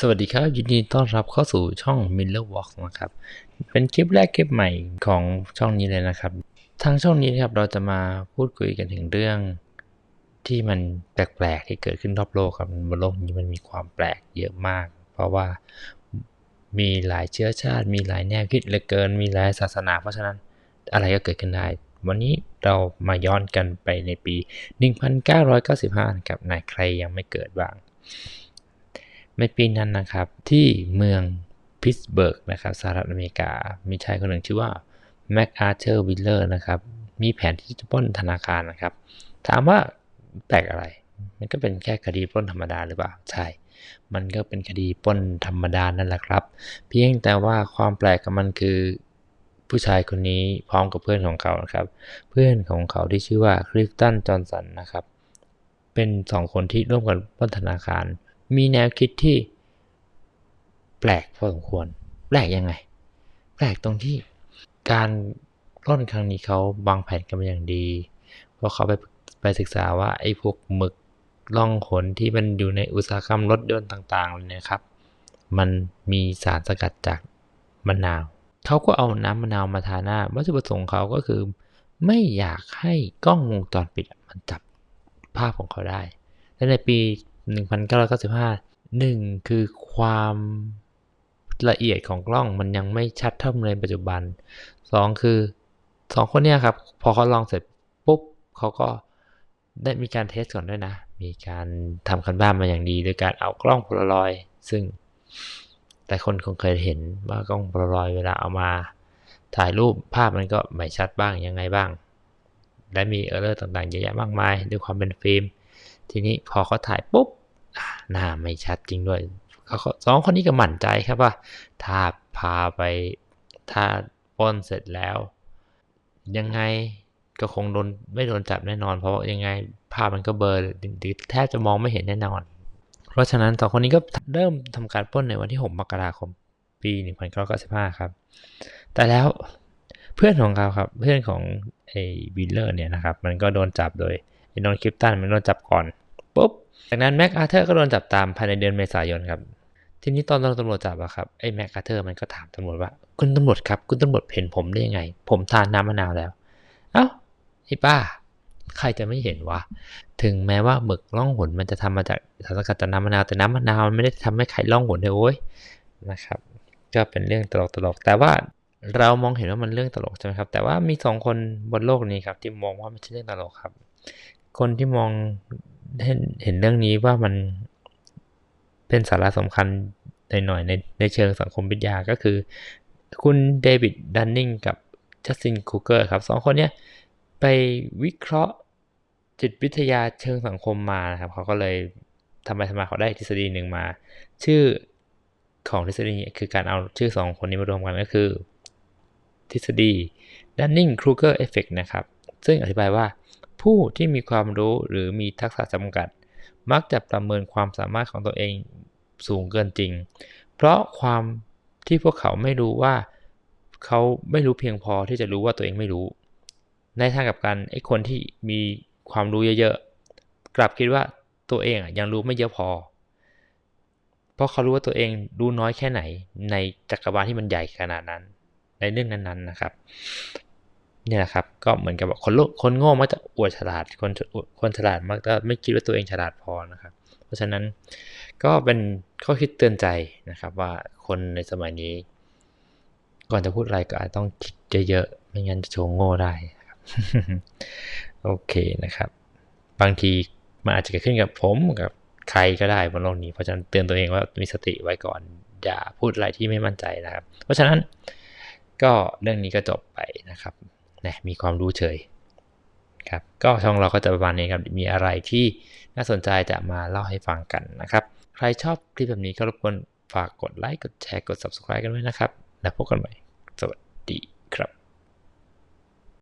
สวัสดีครับยินดีต้อนรับเข้าสู่ช่อง Miller Walk นะครับ เป็นคลิปแรกคลิปใหม่ของช่องนี้เลยนะครับ ทางช่องนี้นะครับเราจะมาพูดคุยกันถึงเรื่อง ที่มันแปลกๆที่เกิดขึ้นรอบโลกครับบนโลกนี้มันมีความแปลกเยอะมาก เพราะว่ามีหลายเชื้อชาติ มีหลายแนวคิดเหลือเกิน มีหลายศาสนา เพราะฉะนั้นอะไรก็เกิดขึ้นได้ วันนี้เรามาย้อนกันไปในปี 1995ครับนายใครยังไม่เกิดบ้าง ในปีนั้นนะครับที่เมืองพิสเบิร์กนะครับสหรัฐอเมริกา มีชายคนหนึ่งชื่อว่าแม็กอาร์เธอร์วิลเลอร์นะครับมีแผนที่จะปล้นธนาคารนะครับ ถามว่าแปลกอะไร มันก็เป็นแค่คดีปล้นธรรมดาหรือเปล่าใช่ มันก็เป็นคดีปล้นธรรมดานั่นแหละครับ เพียงแต่ว่าความแปลกของมันคือผู้ชายคนนี้พร้อมกับเพื่อนของเขานะครับ เพื่อนของเขาที่ชื่อว่าคริฟตันจอห์นสันนะครับ เป็นสองคนที่ร่วมกันปล้นธนาคาร มีแนวคิดที่ แปลกพอสมควร แปลกยังไง แปลกตรงที่การปล้นครั้งนี้เขาวางแผนกันมาอย่างดี เพราะเขาไปไปศึกษาว่าไอ้พวกหมึกล่องหนที่มันอยู่ในอุตสาหกรรมรถยนต์ต่างๆเลยนะครับ มันมีสารสกัดจากมะนาว เขาก็เอาน้ำมะนาวมาทาหน้า วัตถุประสงค์เขาก็คือ ไม่อยากให้กล้องวงจรปิดมันจับภาพของเขาได้ และในปี 1995หนึ่งคือความละเอียดของกล้องมันยังไม่ชัดเท่าในปัจจุบันสองคือสองคนเนี้ยครับ พอเขาลองเสร็จปุ๊บเขาก็ได้มีการเทสก่อนด้วยนะ มีการทำคันบ้านมาอย่างดีโดยการเอากล้องโพลารอยซึ่งแต่คนคงเคยเห็นว่ากล้องโพลารอยเวลาเอามาถ่ายรูปภาพมันก็ไม่ชัดบ้างยังไงบ้าง และมีเออร์เลอร์ต่างๆเยอะแยะมากมายด้วยความเป็นฟิล์ม ทีนี้พอเขาถ่ายปุ๊บหน้าไม่ชัดจริงด้วยเขาสองคนนี้ก็หมั่นใจครับว่า ถ้าพาไปถ้าปล้นเสร็จแล้ว ยังไงก็คงโดนไม่โดนจับแน่นอน เพราะยังไงภาพมันก็เบลอหรือแทบจะมองไม่เห็นแน่นอน เพราะฉะนั้นสองคนนี้ก็เริ่มทำการปล้นในวันที่ 6 มกราคม ปี 1995 ครับ แต่แล้วเพื่อนของเขาครับ เพื่อนของไอ้วิลเลอร์เนี่ยนะครับ มันก็โดนจับโดย ไอ้นนคริปตันมันโดนจับก่อนปุ๊บจากนั้นแม็กอาเธอร์ก็โดนจับตามภายในเดือนเมษายนครับทีนี้ตอนตำรวจจับอะครับไอ้แม็กอาเธอร์มันก็ถามตำรวจว่า คุณตำรวจครับ คุณตำรวจเห็นผมได้ยังไง ผมทานน้ำมะนาวแล้ว เอ้าไอ้ป้า ใครจะไม่เห็นวะ ถึงแม้ว่าหมึกล่องหนมันจะทำมาจากสารสกัดจากน้ำมะนาวแต่น้ำมะนาวมันไม่ได้ทำให้ใครล่องหนเลยโอ้ยนะครับ ก็เป็นเรื่องตลกตลกแต่ว่าเรามองเห็นว่ามันเรื่องตลกใช่ไหมครับ แต่ว่ามีสองคนบนโลกนี้ครับที่มองว่าไม่ใช่เรื่องตลกครับ คนที่มองเห็นเรื่องนี้ว่ามันเป็นสาระสำคัญหน่อยๆในในเชิงสังคมวิทยาก็คือ คุณเดวิดดันนิงกับจัสตินคูเกอร์ครับสองคนเนี้ยไปวิเคราะห์จิตวิทยาเชิงสังคมมานะครับเขาก็เลยทำไมทำไมเขาได้ทฤษฎีหนึ่งมา ชื่อของทฤษฎีนี้คือการเอาชื่อสองคนนี้มารวมกันก็คือ ทฤษฎี Dunning-Kruger Effect นะครับ ซึ่งอธิบายว่า ผู้ที่มีความรู้หรือมีทักษะจำกัด มักจะประเมินความสามารถของตัวเองสูงเกินจริง เพราะความที่พวกเขาไม่รู้ว่าเขาไม่รู้เพียงพอที่จะรู้ว่าตัวเองไม่รู้ ในทางกับกันไอ้คนที่มีความรู้เยอะๆ กลับคิดว่าตัวเองยังรู้ไม่เยอะพอ เพราะเขารู้ว่าตัวเองรู้น้อยแค่ไหนในจักรวาลที่มันใหญ่ขนาดนั้น ในเรื่องนั้นๆนะครับ เนี่ยนะครับก็เหมือนกับคนโลคนโง่มักจะอวดฉลาดคนคนฉลาดมักจะไม่คิดว่าตัวเองฉลาดพอนะครับ เพราะฉะนั้นก็เป็นข้อคิดเตือนใจนะครับ ว่าคนในสมัยนี้ ก่อนจะพูดอะไรก็อาจต้องคิดเยอะๆไม่งั้นจะโชว์โง่ได้โอเคนะครับ บางทีมันอาจจะเกิดขึ้นกับผมกับใครก็ได้บนโลกนี้เพราะฉะนั้นเตือนตัวเองว่ามีสติไว้ก่อนอย่าพูดอะไรที่ไม่มั่นใจนะครับ เพราะฉะนั้นก็เรื่องนี้ก็จบไปนะครับ นะมีความรู้เฉยครับก็ช่องเราก็จะประมาณนี้ครับมีอะไรที่น่าสนใจจะมาเล่าให้ฟังกันนะครับ ใครชอบคลิปแบบนี้ก็รบกวนฝากกดไลค์กดแชร์กด subscribe กันด้วยนะครับ แล้วพบกันใหม่สวัสดี